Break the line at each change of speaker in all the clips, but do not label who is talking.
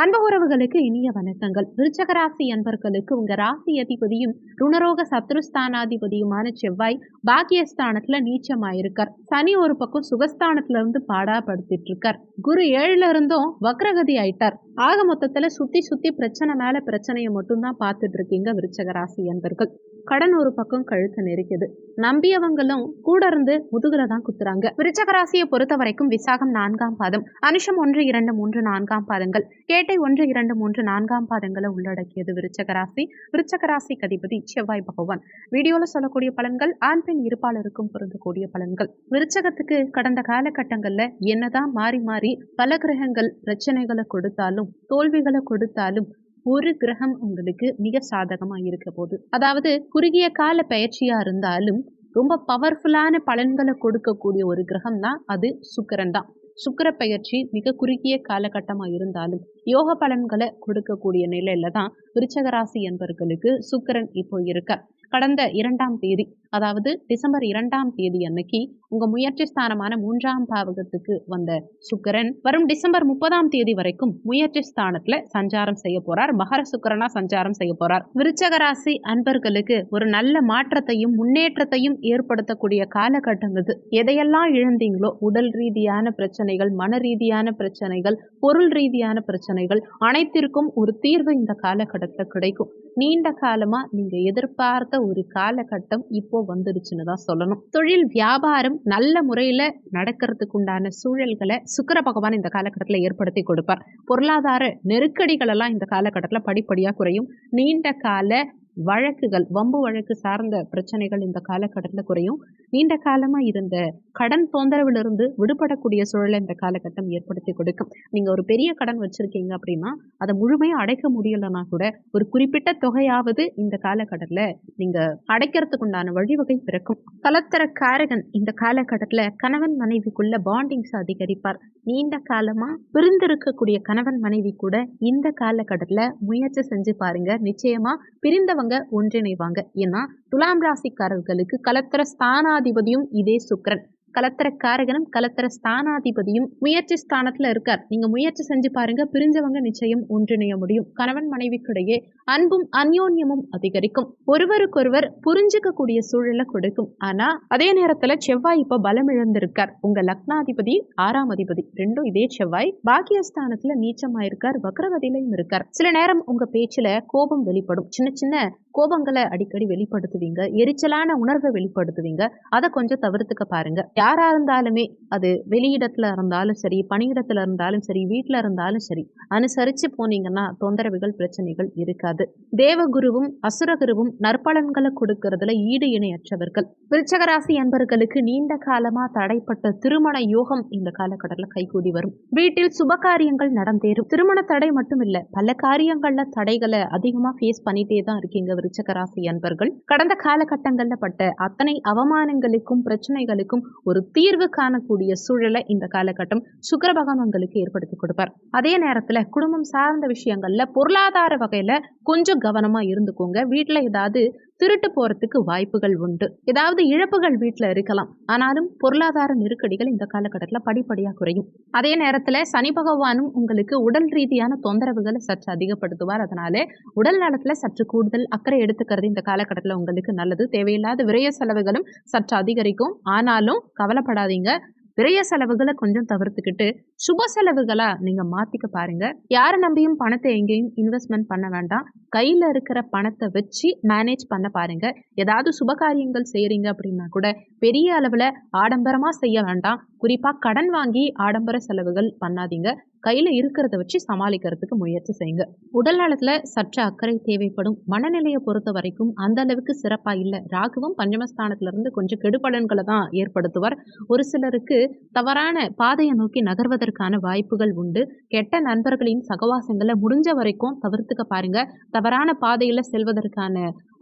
அன்பு உறவுகளுக்கு இனிய வணக்கங்கள். விருச்சக ராசி அன்பர்களுக்கு உங்க ராசி அதிபதியும் ருணரோக சத்ருஸ்தானாதிபதியுமான செவ்வாய் பாக்கியஸ்தானத்துல நீச்சமாயிருக்கார். சனி ஒரு பக்கம் சுகஸ்தானத்துல இருந்து பாடாப்படுத்திட்டு இருக்கார் குரு ஏழுல இருந்தும் வக்ரகதி ஆயிட்டார். ஆக மொத்தத்துல சுத்தி சுத்தி பிரச்சனை மேல பிரச்சனையை மட்டும்தான் பார்த்துட்டு இருக்கீங்க விருச்சக ராசி அன்பர்கள். கடன் ஒரு பக்கம் கழுத்து நெருக்குது. நம்பியவங்களும் கூட இருந்து முதுகுல தான் குத்துறாங்க. விருச்சக ராசியை பொறுத்த வரைக்கும் விசாகம் நான்காம் பாதம். அனுஷம் ஒன்று இரண்டு மூன்று நான்காம் பாதங்கள். கேட்டை ஒன்று இரண்டு மூன்று நான்காம் பாதங்களை உள்ளடக்கியது விருச்சக ராசி. விருச்சக ராசி செவ்வாய் பகவான். வீடியோல சொல்லக்கூடிய பலன்கள் ஆண் பெண் இருப்பாளருக்கும் பொருந்தக்கூடிய பலன்கள். விருச்சகத்துக்கு கடந்த காலகட்டங்கள்ல என்னதான் மாறி மாறி பல கிரகங்கள் பிரச்சனைகளை கொடுத்தாலும் தோல்விகளை கொடுத்தாலும் ஒரு கிரகம் உங்களுக்கு மிக சாதகமா இருக்க போகுது. அதாவது குறுகிய கால பயிற்சியா இருந்தாலும் ரொம்ப பவர்ஃபுல்லான பலன்களை கொடுக்கக்கூடிய ஒரு கிரகம் தான் அது சுக்கிரன் தான். சுக்கிர பயிற்சி மிக குறுகிய காலகட்டமாக இருந்தாலும் யோக பலன்களை கொடுக்கக்கூடிய நிலையில தான் விருச்சகராசி என்பவர்களுக்கு சுக்கிரன் இப்போ இருக்கார் கடந்த இரண்டாம் தேதி அதாவது டிசம்பர் இரண்டாம் தேதி அன்னைக்கு உங்க முயற்சி ஸ்தானமான மூன்றாம் பாவகத்துக்கு வந்த சுக்கரன் வரும் டிசம்பர் முப்பதாம் தேதி வரைக்கும் முயற்சி ஸ்தானத்துல சஞ்சாரம் செய்ய போறார். மகர சுக்கரனா சஞ்சாரம் செய்ய போறார். விருச்சக ராசி அன்பர்களுக்கு ஒரு நல்ல மாற்றத்தையும் முன்னேற்றத்தையும் ஏற்படுத்தக்கூடிய காலகட்டம் இது எதையெல்லாம் இழந்தீங்களோ உடல் ரீதியான பிரச்சனைகள் மன ரீதியான பிரச்சனைகள் பொருள் ரீதியான பிரச்சனைகள் அனைத்திற்கும் ஒரு தீர்வு இந்த காலகட்டத்தில் கிடைக்கும். நீண்ட காலமா நீங்க எதிர்பார்த்த ஒரு காலகட்டம் இப்போ வந்துடுச்சுன்னு தான் சொல்லணும். தொழில் வியாபாரம் நல்ல முறையில நடக்கிறதுக்கு உண்டான சூழல்களை சுக்கர பகவான் இந்த காலகட்டத்தில் ஏற்படுத்தி கொடுப்பார். பொருளாதார நெருக்கடிகள் எல்லாம் இந்த காலகட்டத்தில் படிப்படியாக குறையும். நீண்ட கால வழக்குகள் வம்பு வழக்கு சார்ந்த பிரச்சனைகள் இந்த காலகட்டத்தில் குறையும். நீண்ட காலமாக இருந்த கடன் தொந்தரவிலிருந்து விடுபடக்கூடிய சூழலை இந்த காலகட்டம் ஏற்படுத்தி கொடுக்கும். நீங்கள் ஒரு பெரிய கடன் வச்சுருக்கீங்க அப்படின்னா அதை முழுமையாக அடைக்க முடியலைன்னா கூட ஒரு குறிப்பிட்ட தொகையாவது இந்த காலகட்டத்தில் நீங்கள் அடைக்கிறதுக்கு உண்டான வழிவகை பிறக்கும். கலத்தர காரகன் இந்த காலகட்டத்தில் கணவன் மனைவிக்குள்ள பாண்டிங்ஸ் அதிகரிப்பார். நீண்ட காலமாக பிரிந்திருக்கக்கூடிய கணவன் மனைவி கூட இந்த காலகட்டத்தில் முயற்சி செஞ்சு பாருங்க. நிச்சயமா பிரிந்தவங்க ஒன்றிணைவாங்க. ஏன்னா துலாம் ராசிக்காரர்களுக்கு கலத்திர ஸ்தானாதிபதியும் இதே சுக்கரன். கலத்தர காரகனும் கலத்திர ஸ்தானாதிபதியும் முயற்சி ஸ்தானத்துல இருக்கார். நீங்க முயற்சி செஞ்சு பாருங்க பிரிஞ்சவங்க நிச்சயம் ஒன்றிணைய முடியும். கணவன் மனைவிக்கிடையே அன்பும் அந்யோன்யமும் அதிகரிக்கும். ஒருவருக்கொருவர் புரிஞ்சுக்க கூடிய சூழலை கொடுக்கும். ஆனா அதே நேரத்துல செவ்வாய் இப்ப பலம் இழந்திருக்கார் உங்க லக்னாதிபதி ஆறாம் அதிபதி ரெண்டும் இதே செவ்வாய். பாக்கியஸ்தானத்துல நீச்சமாயிருக்கார் வக்ரகதியிலையும் இருக்கார். சில நேரம் உங்க பேச்சுல கோபம் வெளிப்படும். சின்ன சின்ன கோபங்களை அடிக்கடி வெளிப்படுத்துவீங்க எரிச்சலான உணர்வை வெளிப்படுத்துவீங்க. அதை கொஞ்சம் தவிர்த்துக்க பாருங்க. யாரா இருந்தாலுமே அது வெளியிடத்துல இருந்தாலும் சரி பணியிடத்துல இருந்தாலும் சரி வீட்டுல இருந்தாலும் சரி அனுசரிச்சு போனீங்கன்னா தொந்தரவுகள் பிரச்சனைகள் இருக்காது. தேவகுருவும் அசுரகுருவும் நற்பலன்களை கொடுக்கறதுல ஈடு இணையற்றவர்கள். விருச்சகராசி அன்பர்களுக்கு நீண்ட காலமா தடைப்பட்ட திருமண யோகம் இந்த காலகட்டத்தில் கைகூடி வரும். வீட்டில் சுப காரியங்கள் நடந்தேறும். திருமண தடை மட்டும் இல்ல பல காரியங்கள்ல தடைகளை அதிகமா ஃபேஸ் பண்ணிட்டே தான் இருக்கீங்க. விருச்சக அன்பர்கள் கடந்த காலகட்டங்கள்ல பட்ட அத்தனை அவமானங்களுக்கும் பிரச்சனைகளுக்கும் ஒரு தீர்வு காணக்கூடிய சூழலை இந்த காலகட்டம் சுக்கர பகவான் உங்களுக்கு ஏற்படுத்தி கொடுப்பார். அதே நேரத்துல குடும்பம் சார்ந்த விஷயங்கள்ல பொருளாதார வகையில கொஞ்சம் கவனமா இருந்துக்கோங்க. வீட்டுல ஏதாவது திருட்டு போறதுக்கு வாய்ப்புகள் உண்டு. ஏதாவது இழப்புகள் வீட்டில் இருக்கலாம். ஆனாலும் பொருளாதார நெருக்கடிகள் இந்த காலகட்டத்தில் படிப்படியாக குறையும். அதே நேரத்தில் சனி பகவானும் உங்களுக்கு உடல் ரீதியான தொந்தரவுகளை சற்று அதிகப்படுத்துவார். அதனால உடல் நலத்தில் சற்று கூடுதல் அக்கறை எடுத்துக்கிறது இந்த காலகட்டத்தில் உங்களுக்கு நல்லது. தேவையில்லாத விரய செலவுகளும் சற்று அதிகரிக்கும். ஆனாலும் கவலைப்படாதீங்க. விரைய செலவுகளை கொஞ்சம் தவிர்த்துக்கிட்டு சுப செலவுகளை நீங்க மாத்திக்க பாருங்க. யாரை நம்பியும் பணத்தை எங்கேயும் இன்வெஸ்ட்மெண்ட் பண்ண வேண்டாம். கையில இருக்கிற பணத்தை வச்சு மேனேஜ் பண்ண பாருங்க. ஏதாவது சுப காரியங்கள் செய்யறீங்க அப்படின்னா கூட பெரிய அளவுல ஆடம்பரமா செய்ய வேண்டாம். குறிப்பா கடன் வாங்கி ஆடம்பர செலவுகள் பண்ணாதீங்க. கையில இருக்கிறத வச்சு சமாளிக்கிறதுக்கு முயற்சி செய்யுங்க. உடல் நலத்துல சற்று அக்கறை தேவைப்படும். மனநிலையை பொறுத்த வரைக்கும் அந்த அளவுக்கு சிறப்பா இல்லை. ராகுவும் பஞ்சமஸ்தானத்துல இருந்து கொஞ்சம் கெடுபலன்களை தான் ஏற்படுத்துவார். ஒரு சிலருக்கு தவறான பாதையை நோக்கி நகர்வதற்கு வருவதற்கான வாய்ப்புகள் உண்டு. கெட்ட நண்பர்களின் சகவாசங்களை முடிஞ்ச வரைக்கும் தவிர்த்துக்க பாருங்க. தவறான பாதையில செல்வதற்கான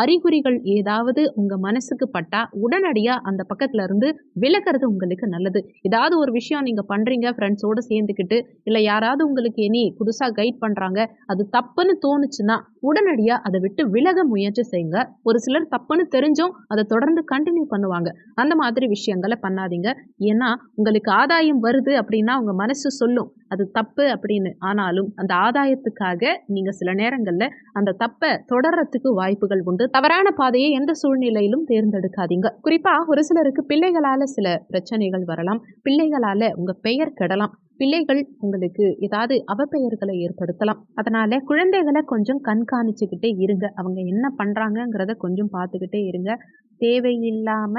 அறிகுறிகள் ஏதாவது உங்க மனசுக்கு பட்டா உடனடியா அந்த பக்கத்துல இருந்து விலகிறது உங்களுக்கு நல்லது. ஏதாவது ஒரு விஷயம் நீங்க பண்றீங்க ஃப்ரெண்ட்ஸோட சேர்ந்துக்கிட்டு இல்லை யாராவது உங்களுக்கு இனி புதுசா கைட் பண்றாங்க அது தப்புன்னு தோணுச்சுன்னா உடனடியா அதை விட்டு விலக முயற்சி செய்யுங்க. ஒரு சிலர் தப்புன்னு தெரிஞ்சும் அதை தொடர்ந்து கண்டினியூ பண்ணுவாங்க. அந்த மாதிரி விஷயங்களை பண்ணாதீங்க. ஏன்னா உங்களுக்கு ஆதாயம் வருது அப்படின்னா உங்க மனசு சொல்லும். அது தப்பு அப்படின்னு. ஆனாலும் அந்த ஆதாயத்துக்காக நீங்க சில நேரங்கள்ல அந்த தப்பை தொடர்றதுக்கு வாய்ப்புகள் உண்டு. தவறான பாதையை எந்த சூழ்நிலையிலும் தேர்ந்தெடுக்காதீங்க. குறிப்பா ஒரு சிலருக்கு பிள்ளைகளால சில பிரச்சனைகள் வரலாம். பிள்ளைகளால உங்க பெயர் கெடலாம். பிள்ளைகள் உங்களுக்கு ஏதாவது அவப்பெயர்களை ஏற்படுத்தலாம். அதனால குழந்தைகளை கொஞ்சம் கண்காணிச்சுக்கிட்டே இருங்க. அவங்க என்ன பண்ணுறாங்கங்கிறத கொஞ்சம் பார்த்துக்கிட்டே இருங்க. தேவையில்லாம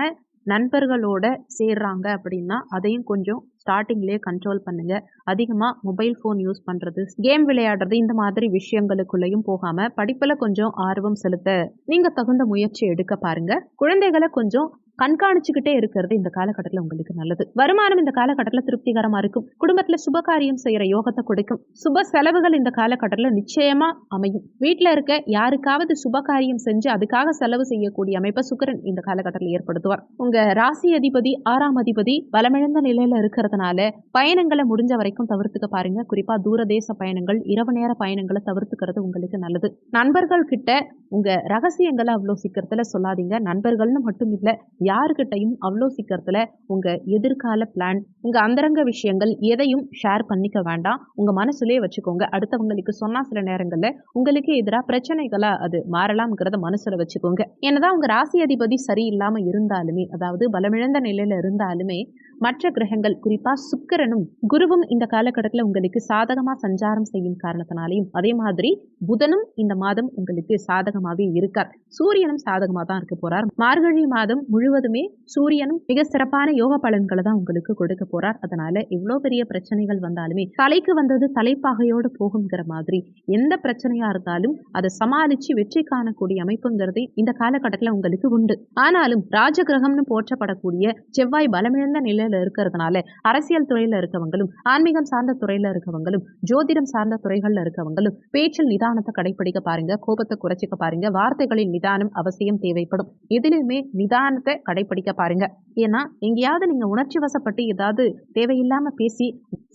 நண்பர்களோட சேர்றாங்க அப்படின்னா அதையும் கொஞ்சம் ஸ்டார்டிங்லேயே கண்ட்ரோல் பண்ணுங்க. அதிகமாக மொபைல் ஃபோன் யூஸ் பண்ணுறது கேம் விளையாடுறது இந்த மாதிரி விஷயங்களுக்குள்ளேயும் போகாமல் படிப்பில் கொஞ்சம் ஆர்வம் செலுத்த நீங்கள் தகுந்த முயற்சி எடுக்க பாருங்க. குழந்தைகளை கொஞ்சம் கண்காணிச்சுக்கிட்டே இருக்கிறது இந்த காலகட்டத்தில் உங்களுக்கு நல்லது. வருமானம் இந்த காலகட்டத்தில் திருப்திகரமா இருக்கும். குடும்பத்துல சுப காரியம் செய்யற யோகத்தை கொடுக்கும். சுப செலவுகள் இந்த காலகட்டத்தில் நிச்சயமா அமையும். வீட்டில் இருக்க யாருக்காவது சுப காரியம் செஞ்சு அதுக்காக செலவு செய்யக்கூடிய அமைப்பை சுக்கரன் இந்த காலகட்டத்தில் ஏற்படுத்துவார். உங்க ராசி அதிபதி ஆறாம் அதிபதி பலமிழந்த நிலையில அதனால பயணங்களை முடிஞ்ச வரைக்கும் தவிர்த்துக்க பாருங்க. குறிப்பா தூரதேச பயணங்கள் இரவு நேர பயணங்களை தவிர்த்துக்கிறது உங்களுக்கு நல்லது. நண்பர்கள் கிட்ட உங்க ரகசியங்களை அவ்வளோ சீக்கிரத்துல சொல்லாதீங்க. நண்பர்கள்னு மட்டும் இல்லை யாருக்கிட்டையும் அவ்வளோ சீக்கிரத்துல உங்க எதிர்கால பிளான் உங்க அந்தரங்க விஷயங்கள் எதையும் ஷேர் பண்ணிக்க வேண்டாம். உங்க மனசுலேயே வச்சுக்கோங்க. அடுத்தவங்களுக்கு சொன்னால் சில நேரங்களில் உங்களுக்கு எதிராக பிரச்சனைகளாக அது மாறலாம்ங்கிறத மனசுல வச்சுக்கோங்க. என்னதான் உங்க ராசி அதிபதி சரியில்லாமல் இருந்தாலுமே அதாவது பலமிழந்த நிலையில் இருந்தாலுமே மற்ற கிரகங்கள் குறிப்பாக சுக்கரனும் குருவும் இந்த காலகட்டத்தில் உங்களுக்கு சாதகமாக சஞ்சாரம் செய்யும் காரணத்தினாலையும் அதே மாதிரி புதனும் இந்த மாதம் உங்களுக்கு சாதகமாகவே இருக்கார். சூரியனும் சாதகமாக தான் இருக்க போறார். மார்கழி மாதம் முழுவதுமே சூரியனும் மிக சிறப்பான யோக பலன்களை தான் உங்களுக்கு கொடுக்க போறார். அதனால இவ்வளோ பெரிய பிரச்சனைகள் வந்தாலுமே தலைக்கு வந்தது தலைப்பாகையோடு போகுங்கிற மாதிரி எந்த பிரச்சனையா இருந்தாலும் அதை சமாளிச்சு வெற்றி காணக்கூடிய அமைப்புங்கிறது இந்த காலகட்டத்தில் உங்களுக்கு உண்டு. ஆனாலும் ராஜகிரகம்னு போற்றப்படக்கூடிய செவ்வாய் பலமிழந்த நிலை நிலையில இருக்கிறதுனால அரசியல் துறையில இருக்கவங்களும் ஆன்மீகம் சார்ந்த துறையில இருக்கவங்களும் ஜோதிடம் சார்ந்த துறைகள்ல இருக்கவங்களும் பேச்சில் நிதானத்தை கடைபிடிக்க பாருங்க கோபத்தை குறைச்சிக்க பாருங்க வார்த்தைகளின் நிதானம் அவசியம் தேவைப்படும். எதிலுமே நிதானத்தை கடைபிடிக்க பாருங்க. ஏன்னா எங்கேயாவது நீங்க உணர்ச்சி வசப்பட்டு ஏதாவது தேவையில்லாம பேசி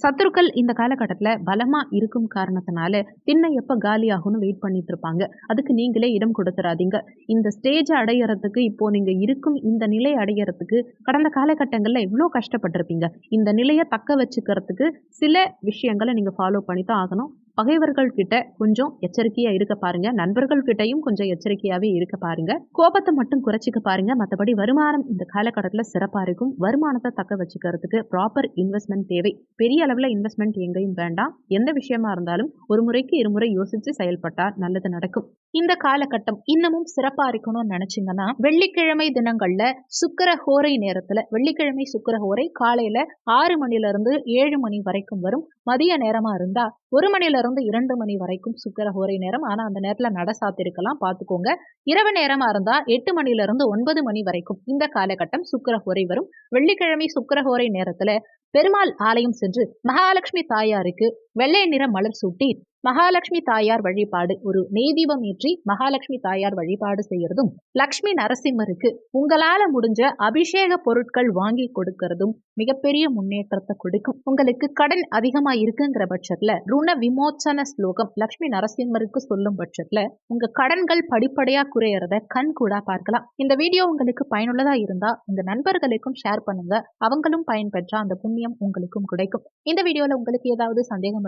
சத்துருக்கள் இந்த காலகட்டத்தில் பலமா இருக்கும் காரணத்தினால திண்ணை எப்ப காலியாகும்னு வெயிட் பண்ணிட்டு இருப்பாங்க. அதுக்கு நீங்களே இடம் கொடுத்துடாதீங்க இந்த ஸ்டேஜ் அடையறதுக்கு இப்போ நீங்க இருக்கும் இந்த நிலை அடையறதுக்கு கடந்த காலகட்டங்களில் எவ்வளவு கஷ்டப்பட்டிருப்பீங்க. இந்த நிலையை தக்க வச்சுக்கிறதுக்கு சில விஷயங்களை நீங்க ஃபாலோ பண்ணி தான் ஆகணும். பகைவர்கள் கிட்ட கொஞ்சம் எச்சரிக்கையா இருக்க பாருங்க. நண்பர்கள் கிட்டையும் கொஞ்சம் எச்சரிக்கையாவே இருக்க பாருங்க. கோபத்தை மட்டும் குறைச்சிக்க பாருங்க. மற்றபடி வருமானம் இந்த காலகட்டத்தில் சிறப்பா இருக்கும். வருமானத்தை தக்க வச்சுக்கிறதுக்கு ப்ராப்பர் இன்வெஸ்ட்மெண்ட் தேவை. பெரிய அளவில் இன்வெஸ்ட்மெண்ட் எங்கேயும் வேண்டாம். எந்த விஷயமா இருந்தாலும் ஒரு முறைக்கு இருமுறை யோசிச்சு செயல்பட்டால் நல்லது நடக்கும். இந்த காலகட்டம் இன்னமும் சிறப்பா இருக்கணும்னு நினைச்சீங்கன்னா வெள்ளிக்கிழமை தினங்கள்ல சுக்கர ஹோரை நேரத்துல வெள்ளிக்கிழமை சுக்கர ஹோரை காலையில ஆறு மணில இருந்து ஏழு மணி வரைக்கும் வரும். மதிய நேரமா இருந்தா ஒரு மணில இருந்து இரண்டு மணி வரைக்கும் சுக்கர ஹோரை நேரம். ஆனா அந்த நேரத்துல நட சாத்திருக்கலாம். பாத்துக்கோங்க. இரவு நேரமா இருந்தா எட்டு மணில இருந்து ஒன்பது மணி வரைக்கும் இந்த காலகட்டம் சுக்கர ஹோரை வரும். வெள்ளிக்கிழமை சுக்கர ஹோரை நேரத்துல பெருமாள் ஆலயம் சென்று மகாலட்சுமி தாயாருக்கு வெள்ளை நிற மலர் சூட்டி மகாலட்சுமி தாயார் வழிபாடு. ஒரு நெய்தீபம் ஏற்றி மகாலட்சுமி தாயார் வழிபாடு செய்யறதும் லக்ஷ்மி நரசிம்மருக்கு உங்களால முடிஞ்ச அபிஷேக பொருட்கள் வாங்கி கொடுக்கறதும் மிகப்பெரிய முன்னேற்றத்தை கொடுக்கும். உங்களுக்கு கடன் அதிகமா இருக்குங்கிற பட்சத்துல ருண விமோச்சன ஸ்லோகம் லக்ஷ்மி நரசிம்மருக்கு சொல்லும் பட்சத்துல உங்க கடன்கள் படிப்படியா குறையறத கண் கூட பார்க்கலாம். இந்த வீடியோ உங்களுக்கு பயனுள்ளதா இருந்தா உங்க நண்பர்களுக்கும் ஷேர் பண்ணுங்க. அவங்களும் பயன்பெற்றா அந்த புண்ணியம் உங்களுக்கும் கிடைக்கும். இந்த வீடியோல உங்களுக்கு ஏதாவது சந்தேகம்